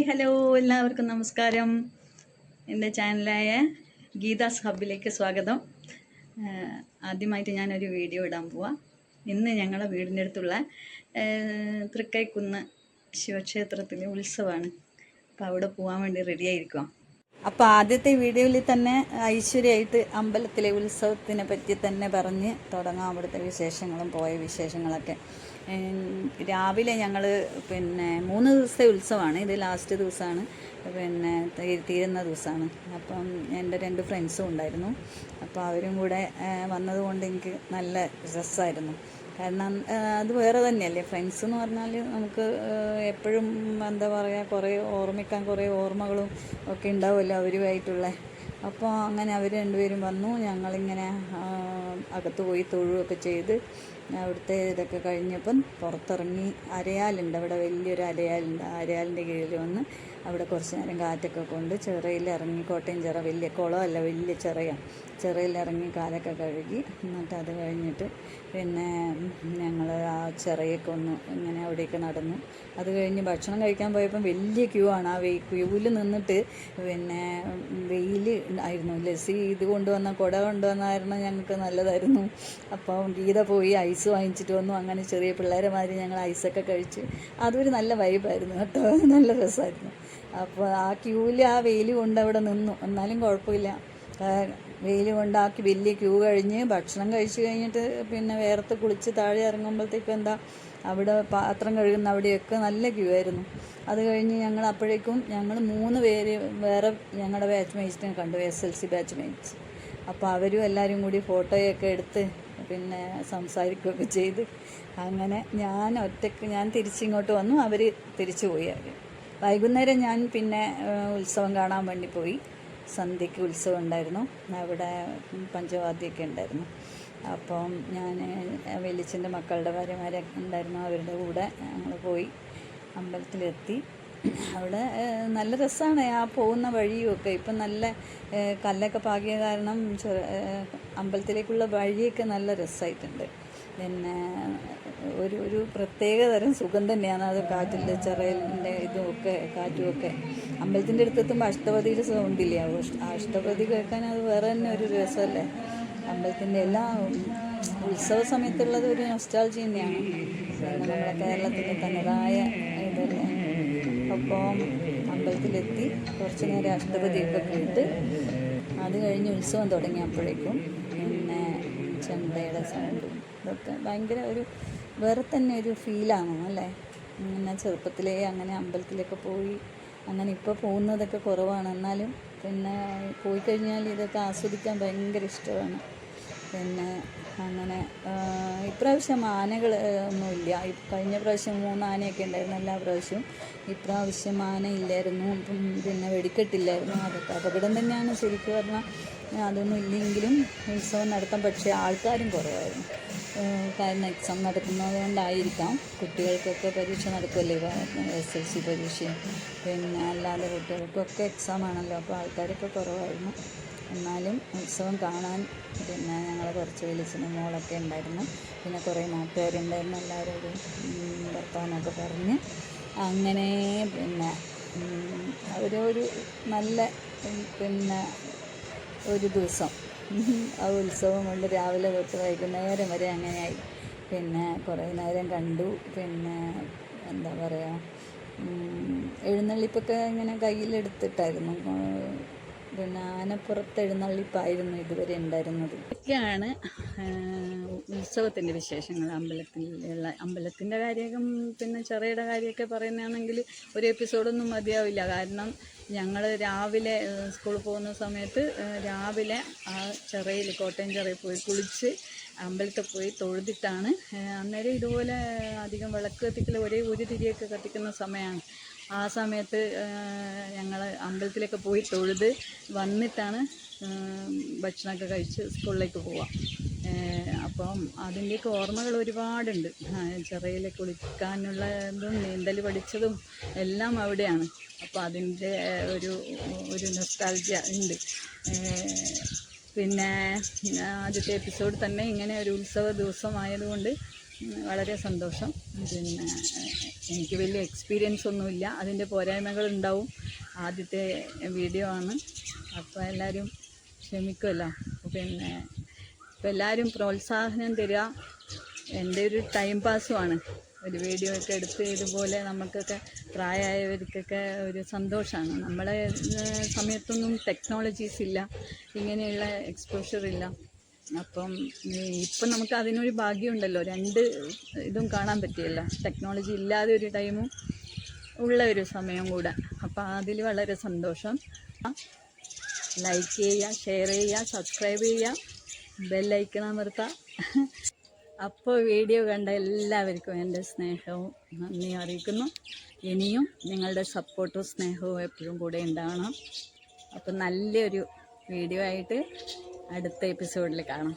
Hi hello എല്ലാവർക്കും നമസ്കാരം. എന്റെ ചാനലായ ഗീതാസ് ഹബിലേക്ക് സ്വാഗതം. ആദ്യമായിട്ട് ഞാനൊരു വീഡിയോ ഇടാൻ പോവാം. ഇന്ന് ഞങ്ങളുടെ വീടിന്റെ അടുത്തുള്ള തൃക്കൈക്കുന്ന് ശിവക്ഷേത്രത്തിലെ ഉത്സവമാണ്. അപ്പോൾ അവിടെ പോകാൻ വേണ്ടി റെഡി ആയിരിക്കുക അപ്പോൾ ആദ്യത്തെ വീഡിയോയിൽ തന്നെ ഐശ്വര്യമായിട്ട് അമ്പലത്തിലെ ഉത്സവത്തിനെ പറ്റി തന്നെ പറഞ്ഞ് തുടങ്ങാം. അവിടുത്തെ വിശേഷങ്ങളും പോയ വിശേഷങ്ങളൊക്കെ. രാവിലെ ഞങ്ങൾ പിന്നെ മൂന്ന് ദിവസത്തെ ഉത്സവമാണ്. ഇത് ലാസ്റ്റ് ദിവസമാണ്. പിന്നെ തീരുന്ന ദിവസമാണ്. അപ്പം എന്റെ രണ്ട് ഫ്രണ്ട്സും ഉണ്ടായിരുന്നു. അപ്പോൾ അവരും കൂടെ വന്നതുകൊണ്ട് എനിക്ക് നല്ല രസമായിരുന്നു. കാരണം അത് വേറെ തന്നെയല്ലേ? ഫ്രണ്ട്സ് എന്ന് പറഞ്ഞാൽ നമുക്ക് എപ്പോഴും എന്താ പറയുക കുറേ ഓർമ്മിക്കാൻ കുറേ ഓർമ്മകളും ഒക്കെ ഉണ്ടാവുമല്ലോ അവരുമായിട്ടുള്ള. അപ്പോൾ അങ്ങനെ അവർ രണ്ടുപേരും വന്നു. ഞങ്ങളിങ്ങനെ അകത്ത് പോയി തൊഴുകയൊക്കെ ചെയ്ത് അവിടുത്തെ ഇതൊക്കെ കഴിഞ്ഞപ്പം പുറത്തിറങ്ങി അരയാലുണ്ട്. അവിടെ വലിയൊരു അരയാലുണ്ട്. ആ അരയാലിന്റെ കീഴിൽ വന്ന് അവിടെ കുറച്ച് നേരം കാറ്റൊക്കെ കൊണ്ട് ചിറയിൽ ഇറങ്ങി കോട്ടയം ചിറ വലിയ കുളമല്ല വലിയ ചിറയാണ് ചിറയിൽ ഇറങ്ങി കാലൊക്കെ കഴുകി എന്നിട്ട് അത് കഴിഞ്ഞിട്ട് പിന്നെ ഞങ്ങൾ ആ ചിറയൊക്കെ ഒന്ന് ഇങ്ങനെ അവിടെയൊക്കെ നടന്നു. അത് കഴിഞ്ഞ് ഭക്ഷണം കഴിക്കാൻ പോയപ്പം വലിയ ക്യൂ ആണ്. ആ വെയ് ക്യൂവിൽ നിന്നിട്ട് പിന്നെ വെയിൽ ആയിരുന്നു. ലസ്സി ഇത് കൊണ്ടുവന്ന കുട കൊണ്ടുവന്നായിരുന്നു ഞങ്ങൾക്ക് നല്ലതായിരുന്നു. അപ്പം ഗീത പോയി ഐസ് വാങ്ങിച്ചിട്ട് വന്നു. അങ്ങനെ ചെറിയ പിള്ളേരെ മാതിരി ഞങ്ങൾ ഐസൊക്കെ കഴിച്ച്. അതൊരു നല്ല വൈബായിരുന്നു കേട്ടോ. നല്ല രസമായിരുന്നു. അപ്പോൾ ആ ക്യൂവിൽ ആ വെയിൽ കൊണ്ട് അവിടെ നിന്നു. എന്നാലും കുഴപ്പമില്ല. വെയിൽ കൊണ്ടാക്കി വലിയ ക്യൂ കഴിഞ്ഞ് ഭക്ഷണം കഴിച്ച് കഴിഞ്ഞിട്ട് പിന്നെ വേർത്ത് കുളിച്ച് താഴെ ഇറങ്ങുമ്പോഴത്തേക്കും എന്താ അവിടെ പാത്രം കഴുകുന്ന അവിടെയൊക്കെ നല്ല ക്യൂ ആയിരുന്നു. അത് കഴിഞ്ഞ് ഞങ്ങൾ അപ്പോഴേക്കും ഞങ്ങൾ മൂന്ന് പേര് വേറെ ഞങ്ങളുടെ ബാച്ച് മേറ്റ്സിനെ കണ്ടു. S L C batch mates അപ്പോൾ അവരും എല്ലാവരും കൂടി ഫോട്ടോയൊക്കെ എടുത്ത് പിന്നെ സംസാരിക്കുകയൊക്കെ ചെയ്ത്. അങ്ങനെ ഞാൻ ഒറ്റയ്ക്ക് ഞാൻ തിരിച്ചിങ്ങോട്ട് വന്നു. അവർ തിരിച്ചു പോയി അവർ വൈകുന്നേരം ഞാൻ പിന്നെ ഉത്സവം കാണാൻ വേണ്ടി പോയി. സന്ധ്യയ്ക്ക് ഉത്സവം ഉണ്ടായിരുന്നു. അവിടെ പഞ്ചവാദ്യമൊക്കെ ഉണ്ടായിരുന്നു. അപ്പം ഞാൻ വലിയച്ഛന്റെ മക്കളുടെ ഭാര്യമാരൊക്കെ ഉണ്ടായിരുന്നു. അവരുടെ കൂടെ ഞങ്ങൾ പോയി അമ്പലത്തിലെത്തി. അവിടെ നല്ല രസമാണ് ആ പോകുന്ന വഴിയുമൊക്കെ ഇപ്പം നല്ല കല്ലൊക്കെ പാകിയ കാരണം അമ്പലത്തിലേക്കുള്ള വഴിയൊക്കെ നല്ല രസമായിട്ടുണ്ട് പിന്നെ ഒരു ഒരു പ്രത്യേക തരം സുഖം തന്നെയാണ് അത് കാറ്റിന്റെ ചിറയിലിന്റെ ഇതുമൊക്കെ കാറ്റുമൊക്കെ. അമ്പലത്തിന്റെ അടുത്തെത്തുമ്പോൾ അഷ്ടപതിയുടെ സൗണ്ടില്ലേ അഷ്ടപതി കേൾക്കാൻ അത് വേറെ തന്നെ ഒരു രസമല്ലേ? അമ്പലത്തിന്റെ എല്ലാ ഉത്സവ സമയത്തുള്ളത് ഒരു നൊസ്റ്റാൾജി തന്നെയാണ്. നമ്മുടെ കേരളത്തിന്റെ തനതായ അപ്പോൾ അമ്പലത്തിലെത്തി കുറച്ച് നേരം അഷ്ടപതിയൊക്കെ കേട്ട് അത് കഴിഞ്ഞ് ഉത്സവം തുടങ്ങിയപ്പോഴേക്കും പിന്നെ ചെണ്ടയുടെ സൗണ്ടും. ഇതൊക്കെ ഭയങ്കര ഒരു വേറെ തന്നെ ഒരു ഫീലാണ് അല്ലേ? അങ്ങനെ ചെറുപ്പത്തിലേ അങ്ങനെ അമ്പലത്തിലൊക്കെ പോയി അങ്ങനെ ഇപ്പോൾ പോകുന്നതൊക്കെ കുറവാണ്. എന്നാലും പിന്നെ പോയി കഴിഞ്ഞാൽ ഇതൊക്കെ ആസ്വദിക്കാൻ ഭയങ്കര ഇഷ്ടമാണ്. പിന്നെ അങ്ങനെ ഇപ്രാവശ്യം ആനകൾ ഒന്നുമില്ല. കഴിഞ്ഞ പ്രാവശ്യം മൂന്ന് ആനയൊക്കെ ഉണ്ടായിരുന്നു എല്ലാ പ്രാവശ്യവും. ഇപ്രാവശ്യം ആന ഇല്ലായിരുന്നു. പിന്നെ വെടിക്കെട്ടില്ലായിരുന്നു. അതൊക്കെ അപകടം തന്നെയാണ് ശരിക്കും പറഞ്ഞാൽ അതൊന്നും ഇല്ലെങ്കിലും ഉത്സവം നടത്താം. പക്ഷേ ആൾക്കാരും കുറവായിരുന്നു. കാരണം എക്സാം നടക്കുന്നത് കൊണ്ടായിരിക്കാം കുട്ടികൾക്കൊക്കെ പരീക്ഷ നടക്കുമല്ലേ എസ് എൽ സി പരീക്ഷയും. പിന്നെ അല്ലാതെ കുട്ടികൾക്കൊക്കെ എക്സാം ആണല്ലോ. അപ്പോൾ ആൾക്കാരൊക്കെ കുറവായിരുന്നു. എന്നാലും ഉത്സവം കാണാൻ പിന്നെ ഞങ്ങൾ കുറച്ച് വലിച്ചിനും മോളൊക്കെ ഉണ്ടായിരുന്നു. പിന്നെ കുറേ നാട്ടുകാരുണ്ടായിരുന്നു എല്ലാവരോടും വർത്തമാനമൊക്കെ പറഞ്ഞ്. അങ്ങനെ പിന്നെ ഒരു അവരൊരു നല്ല പിന്നെ ഒരു ദിവസം. ആ ഉത്സവം കൊണ്ട് രാവിലെ തൊട്ട് വൈകുന്നേരം വരെ അങ്ങനെയായി. പിന്നെ കുറേ നേരം കണ്ടു. പിന്നെ എന്താ പറയുക എഴുന്നള്ളിപ്പൊക്കെ ഇങ്ങനെ കയ്യിലെടുത്തിട്ടായിരുന്നു. പിന്നെ ആനപ്പുറത്ത് എഴുന്നള്ളിപ്പായിരുന്നു ഇതുവരെ ഉണ്ടായിരുന്നത്. ഇതൊക്കെയാണ് ഉത്സവത്തിന്റെ വിശേഷങ്ങൾ. അമ്പലത്തിലുള്ള അമ്പലത്തിന്റെ കാര്യം പിന്നെ ചെറിയുടെ കാര്യമൊക്കെ പറയുന്നതാണെങ്കിൽ ഒരു എപ്പിസോഡൊന്നും മതിയാവില്ല. കാരണം ഞങ്ങൾ രാവിലെ സ്കൂളിൽ പോകുന്ന സമയത്ത് രാവിലെ ആ ചിറയിൽ കോട്ടയം ചിറയിൽ പോയി കുളിച്ച് അമ്പലത്തിൽ പോയി തൊഴുതിട്ടാണ് അന്നേരം ഇതുപോലെ അധികം വിളക്ക് കത്തിക്കൽ ഒരേ ഒരു തിരിയൊക്കെ കത്തിക്കുന്ന സമയമാണ്. ആ സമയത്ത് ഞങ്ങൾ അമ്പലത്തിലൊക്കെ പോയി തൊഴുത് വന്നിട്ടാണ് ഭക്ഷണമൊക്കെ കഴിച്ച് സ്കൂളിലേക്ക് പോവാം. അപ്പം അതിന്റെയൊക്കെ ഓർമ്മകൾ ഒരുപാടുണ്ട്. ചെറിയിൽ കുളിക്കാനുള്ള ഇതും നീന്തൽ പഠിച്ചതും എല്ലാം അവിടെയാണ്. അപ്പോൾ അതിന്റെ ഒരു ഒരു നൊസ്റ്റാൾജിയ ഉണ്ട്. പിന്നെ ആദ്യത്തെ എപ്പിസോഡ് തന്നെ ഇങ്ങനെ ഒരു ഉത്സവ ദിവസമായതുകൊണ്ട് വളരെ സന്തോഷം. പിന്നെ എനിക്ക് വലിയ എക്സ്പീരിയൻസ് ഒന്നുമില്ല. അതിന്റെ പോരായ്മകൾ ഉണ്ടാവും ആദ്യത്തെ വീഡിയോ ആണ്. അപ്പോൾ എല്ലാവരും ക്ഷമിക്കുമല്ലോ. പിന്നെ ഇപ്പോൾ എല്ലാവരും പ്രോത്സാഹനം തരിക എന്റെ ഒരു ടൈം പാസ്സുമാണ് ഒരു വീഡിയോ ഒക്കെ എടുത്ത് ഇതുപോലെ നമുക്കൊക്കെ പ്രായമായവർക്കൊക്കെ ഒരു സന്തോഷമാണ്. നമ്മളെ സമയത്തൊന്നും ടെക്നോളജീസ് ഇല്ല. ഇങ്ങനെയുള്ള എക്സ്പോഷർ ഇല്ല. അപ്പം ഇപ്പം നമുക്ക് അതിനൊരു ഭാഗ്യമുണ്ടല്ലോ. രണ്ട് ഇതും കാണാൻ പറ്റിയല്ല. ടെക്നോളജി ഇല്ലാതെ ഒരു ടൈമും ഉള്ള ഒരു സമയം കൂടെ. അപ്പം അതിൽ വളരെ സന്തോഷം. ലൈക്ക് ചെയ്യുക ഷെയർ ചെയ്യുക സബ്സ്ക്രൈബ് ചെയ്യുക. ബെല്ലൈക്കൺ അമർത്തുക അപ്പോൾ വീഡിയോ കണ്ട എല്ലാവർക്കും എന്റെ സ്നേഹവും നന്ദി അറിയിക്കുന്നു. ഇനിയും നിങ്ങളുടെ സപ്പോർട്ടും സ്നേഹവും എപ്പോഴും കൂടെ ഉണ്ടാവണം. അപ്പം നല്ലൊരു വീഡിയോ ആയിട്ട് അടുത്ത എപ്പിസോഡിൽ കാണാം.